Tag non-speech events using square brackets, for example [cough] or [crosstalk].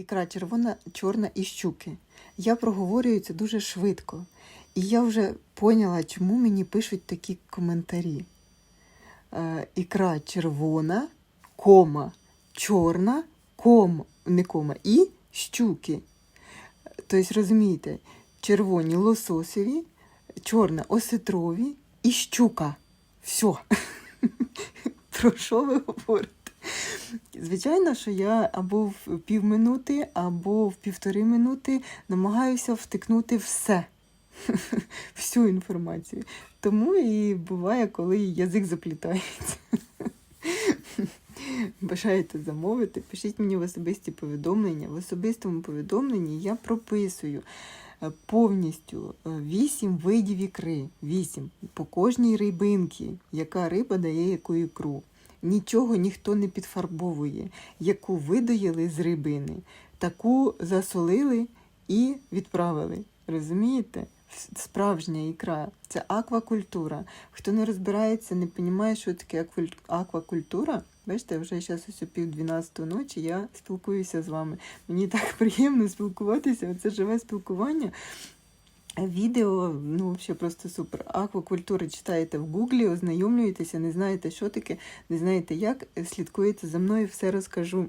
Ікра червона, чорна і щуки. Я проговорюю це дуже швидко. І я вже поняла, чому мені пишуть такі коментарі. Е, ікра червона, кома, чорна, ком, не кома, і щуки. Тобто, розумієте, червоні лососеві, чорна осетрові і щука. Все. [laughs] Про що ви говорите? Звичайно, що я або в півминути, або в півтори минути намагаюся втикнути все, [laughs] всю інформацію. Тому і буває, коли язик заплітається. [laughs] Бажаєте замовити, пишіть мені в особисті повідомлення. В особистому повідомленні я прописую е, повністю е, вісім видів ікри. Вісім по кожній рибинці, яка риба дає яку ікру. Нічого ніхто не підфарбовує, яку видоїли з рибини, таку засолили і відправили. Розумієте? Справжня ікра це аквакультура. Хто не розбирається, не розуміє, що таке аквакультура. Бачите, вже зараз ось о пів 12 ночі я спілкуюся з вами. Мені так [laughs] приємно спілкуватися. Це живе спілкування. Відео, ну, взагалі просто супер. Аквакультура читаєте в Гуглі, ознайомлюєтеся, не знаєте, що таке, не знаєте як, слідкуєте за мною, все розкажу.